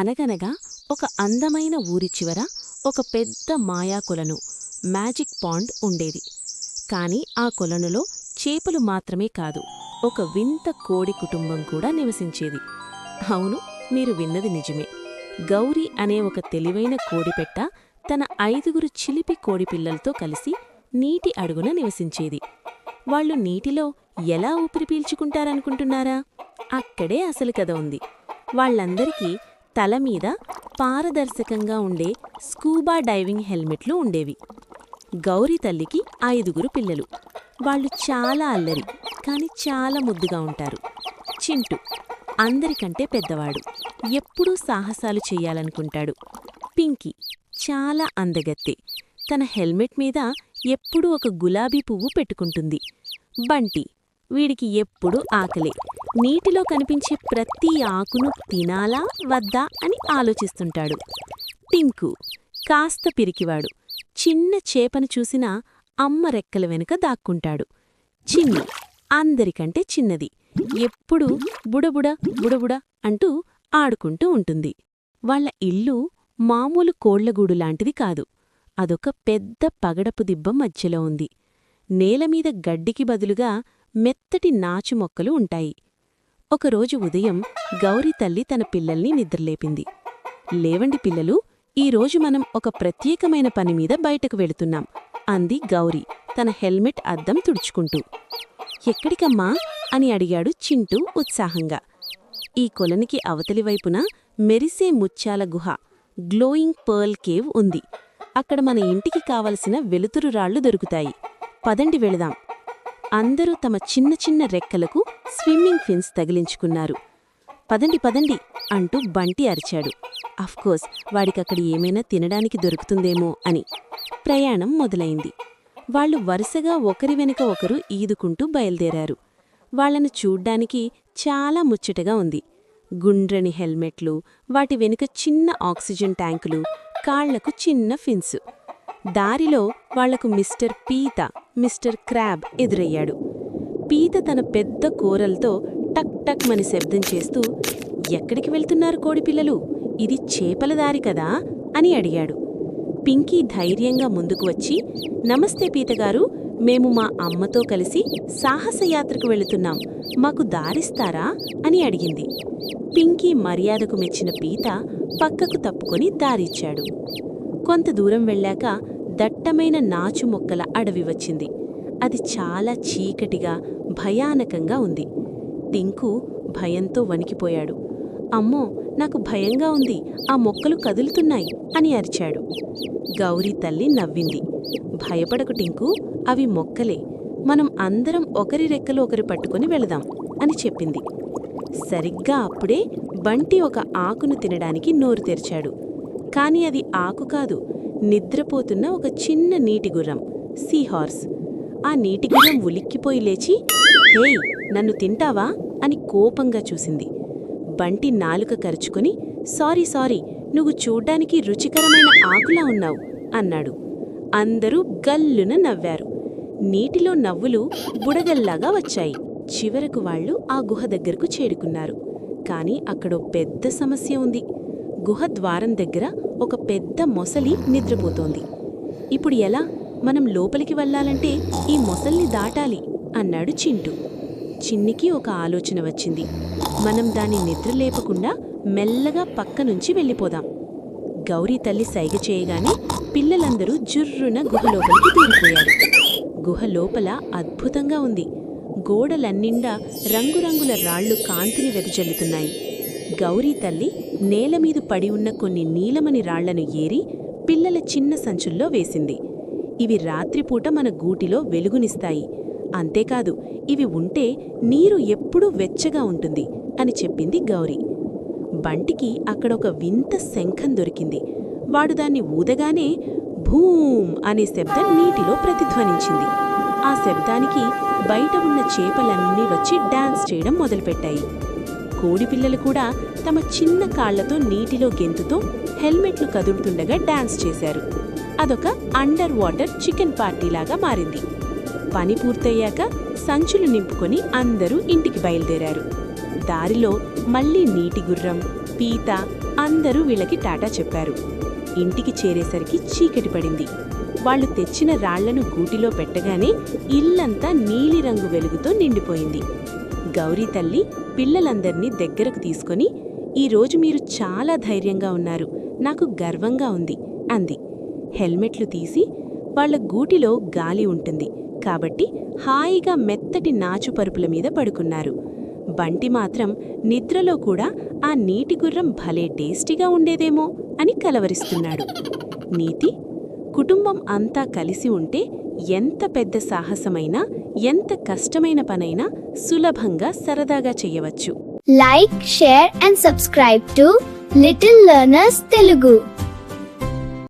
అనగనగా ఒక అందమైన ఊరి చివర ఒక పెద్ద మాయా కొలను మ్యాజిక్ పాండ్ ఉండేది. కాని ఆ కొలనులో చేపలు మాత్రమే కాదు ఒక వింత కోడి కుటుంబం కూడా నివసించేది. అవును మీరు విన్నది నిజమే. గౌరీ అనే ఒక తెలివైన కోడిపెట్ట తన ఐదుగురు చిలిపి కోడిపిల్లలతో కలిసి నీటి అడుగున నివసించేది. వాళ్ళు నీటిలో ఎలా ఊపిరి పీల్చుకుంటారనుకుంటున్నారా? అక్కడే అసలు కథ ఉంది. వాళ్ళందరికీ తల మీద పారదర్శకంగా ఉండే స్కూబా డైవింగ్ హెల్మెట్లు ఉండేవి. గౌరీ తల్లికి ఐదుగురు పిల్లలు. వాళ్ళు చాలా అల్లరి కాని చాలా ముద్దుగా ఉంటారు. చింటు అందరికంటే పెద్దవాడు. ఎప్పుడూ సాహసాలు చెయ్యాలనుకుంటాడు పింకీ చాలా అందగత్తె. తన హెల్మెట్ మీద ఎప్పుడూ ఒక గులాబీ పువ్వు పెట్టుకుంటుంది. బంటి వీడికి ఎప్పుడూ ఆకలే. నీటిలో కనిపించే ప్రతి ఆకును తినాలా వద్దా అని ఆలోచిస్తుంటాడు. టింకు కాస్త పిరికివాడు. చిన్న చేపను చూసినా అమ్మ రెక్కల వెనుక దాక్కుంటాడు. చిన్ని అందరికంటే చిన్నది. ఎప్పుడూ బుడబుడ బుడబుడ అంటూ ఆడుకుంటూ ఉంటుంది. వాళ్ళ ఇల్లు మామూలు కోళ్ళగూడు లాంటిది కాదు. అదొక పెద్ద పగడపు దిబ్బ మధ్యలో ఉంది. నేలమీద గడ్డికి బదులుగా మెత్తటి నాచు మొక్కలు ఉంటాయి. ఒకరోజు ఉదయం గౌరీ తల్లి తన పిల్లల్ని నిద్రలేపింది. లేవండి పిల్లలు ఈరోజు మనం ఒక ప్రత్యేకమైన పని మీద బయటకు వెళుతున్నాం అంది గౌరీ తన హెల్మెట్ అద్దం తుడుచుకుంటూ. ఎక్కడికమ్మా? అని అడిగాడు చింటూ ఉత్సాహంగా. ఈ కొలనికి అవతలి వైపున మెరిసే ముత్యాల గుహ గ్లోయింగ్ పర్ల్ కేవ్ ఉంది. అక్కడ మన ఇంటికి కావలసిన వెలుతురు రాళ్ళు దొరుకుతాయి. పదండి వెళదాం. అందరూ తమ చిన్న చిన్న రెక్కలకు స్విమ్మింగ్ ఫిన్స్ తగిలించుకున్నారు. పదండి పదండి అంటూ బంటి అరిచాడు. అఫ్కోర్స్ వాడికక్కడ ఏమైనా తినడానికి దొరుకుతుందేమో అని. ప్రయాణం మొదలైంది. వాళ్ళు వరుసగా ఒకరి వెనుక ఒకరు ఈదుకుంటూ బయలుదేరారు. వాళ్ళను చూడ్డానికి చాలా ముచ్చటగా ఉంది. గుండ్రని హెల్మెట్లు వాటి వెనుక చిన్న ఆక్సిజన్ ట్యాంకులు కాళ్ళకు చిన్న ఫిన్స్. దారిలో వాళ్ళకు మిస్టర్ పీత మిస్టర్ క్రాబ్ ఎదురయ్యాడు. పీత తన పెద్ద కూరలతో టక్ టక్ మని శబ్దం చేస్తూ ఎక్కడికి వెళ్తున్నారు కోడిపిల్లలు ఇది చేపల దారి కదా? అని అడిగాడు. పింకీ ధైర్యంగా ముందుకు వచ్చి నమస్తే పీతగారు మేము మా అమ్మతో కలిసి సాహసయాత్రకు వెళుతున్నాం. మాకు దారిస్తారా? అని అడిగింది. పింకీ మర్యాదకు మెచ్చిన పీత పక్కకు తప్పుకొని దారిచ్చాడు. కొంత దూరం వెళ్ళాక దట్టమైన నాచు మొక్కల అడవి వచ్చింది. అది చాలా చీకటిగా భయానకంగా ఉంది. టింకు భయంతో వణికిపోయాడు. అమ్మో నాకు భయంగా ఉంది. ఆ మొక్కలు కదులుతున్నాయి అని అరిచాడు. గౌరీ తల్లి నవ్వింది. భయపడకు టింకు అవి మొక్కలే. మనం అందరం ఒకరి రెక్కలు ఒకరి పట్టుకుని వెళదాం అని చెప్పింది. సరిగ్గా అప్పుడే బంటి ఒక ఆకును తినడానికి నోరు తెరిచాడు. కాని అది ఆకు కాదు నిద్రపోతున్న ఒక చిన్న నీటి గుర్రం సీహార్స్. ఆ నీటి గుర్రం ఉలిక్కిపోయి లేచి హేయ్ నన్ను తింటావా? అని కోపంగా చూసింది. బంటి నాలుక కరుచుకుని సారీ సారీ నువ్వు చూడ్డానికి రుచికరమైన ఆకులా ఉన్నావు అన్నాడు. అందరూ గల్లున నవ్వారు. నీటిలో నవ్వులు బుడగల్లాగా వచ్చాయి. చివరకు వాళ్ళు ఆ గుహ దగ్గరకు చేరుకున్నారు. కాని అక్కడో పెద్ద సమస్య ఉంది. గుహ ద్వారం దగ్గర ఒక పెద్ద మొసలి నిద్రపోతోంది. ఇప్పుడు ఎలా? మనం లోపలికి వెళ్ళాలంటే ఈ మొసల్ని దాటాలి. అన్నాడు చింటూ. చిన్నికి ఒక ఆలోచన వచ్చింది. మనం దాని నిద్ర లేపకుండా మెల్లగా పక్క నుంచి వెళ్ళిపోదాం. గౌరీ తల్లి సైగ చేయగానే పిల్లలందరూ జుర్రున గుహలోపలికి దూరిపోయారు. గుహ లోపల అద్భుతంగా ఉంది. గోడలన్నిండా రంగురంగుల రాళ్ళు కాంతిని వెదజల్లుతున్నాయి. గౌరీ తల్లి నేలమీద పడి ఉన్న కొన్ని నీలమని రాళ్ళను ఏరి పిల్లల చిన్న సంచుల్లో వేసింది. ఇవి రాత్రిపూట మన గూటిలో వెలుగునిస్తాయి. అంతేకాదు ఇవి ఉంటే నీరు ఎప్పుడూ వెచ్చగా ఉంటుంది అని చెప్పింది గౌరీ. బంటికి అక్కడొక వింత శంఖం దొరికింది. వాడు దాన్ని ఊదగానే భూమ్ అనే శబ్దం నీటిలో ప్రతిధ్వనించింది. ఆ శబ్దానికి బయట ఉన్న చేపలన్నీ వచ్చి డాన్స్ చేయడం మొదలుపెట్టాయి. కోడిపిల్లలు కూడా తమ చిన్న కాళ్ళతో నీటిలో గెంతుతో హెల్మెట్లు కదులుతుండగా డాన్స్ చేశారు. అదొక అండర్ వాటర్ చికెన్ పార్టీలాగా మారింది. పని పూర్తయ్యాక సంచులు నింపుకొని అందరూ ఇంటికి బయలుదేరారు. దారిలో మళ్ళీ నీటి గుర్రం పీత అందరూ వీళ్ళకి టాటా చెప్పారు. ఇంటికి చేరేసరికి చీకటి పడింది. వాళ్ళు తెచ్చిన రాళ్ళను గూటిలో పెట్టగానే ఇల్లంతా నీలిరంగు వెలుగుతో నిండిపోయింది. గౌరీ తల్లి పిల్లలందర్నీ దగ్గరకు తీసుకొని ఈరోజు మీరు చాలా ధైర్యంగా ఉన్నారు. నాకు గర్వంగా ఉంది అంది. హెల్మెట్లు తీసి వాళ్ళ గూటిలో గాలి ఉంటుంది. కాబట్టి హాయిగా మెత్తటి నాచు పరుపుల మీద పడుకున్నారు. బంటి మాత్రం నిద్రలో కూడా ఆ నీటి గుర్రం భలే టేస్టీగా ఉండేదేమో అని కలవరిస్తున్నాడు. నీతి కుటుంబం అంతా కలిసి ఉంటే ఎంత పెద్ద సాహసమైనా ఎంత కష్టమైన పనైనా సులభంగా సరదాగా చెయ్యవచ్చు like share and subscribe to little learners Telugu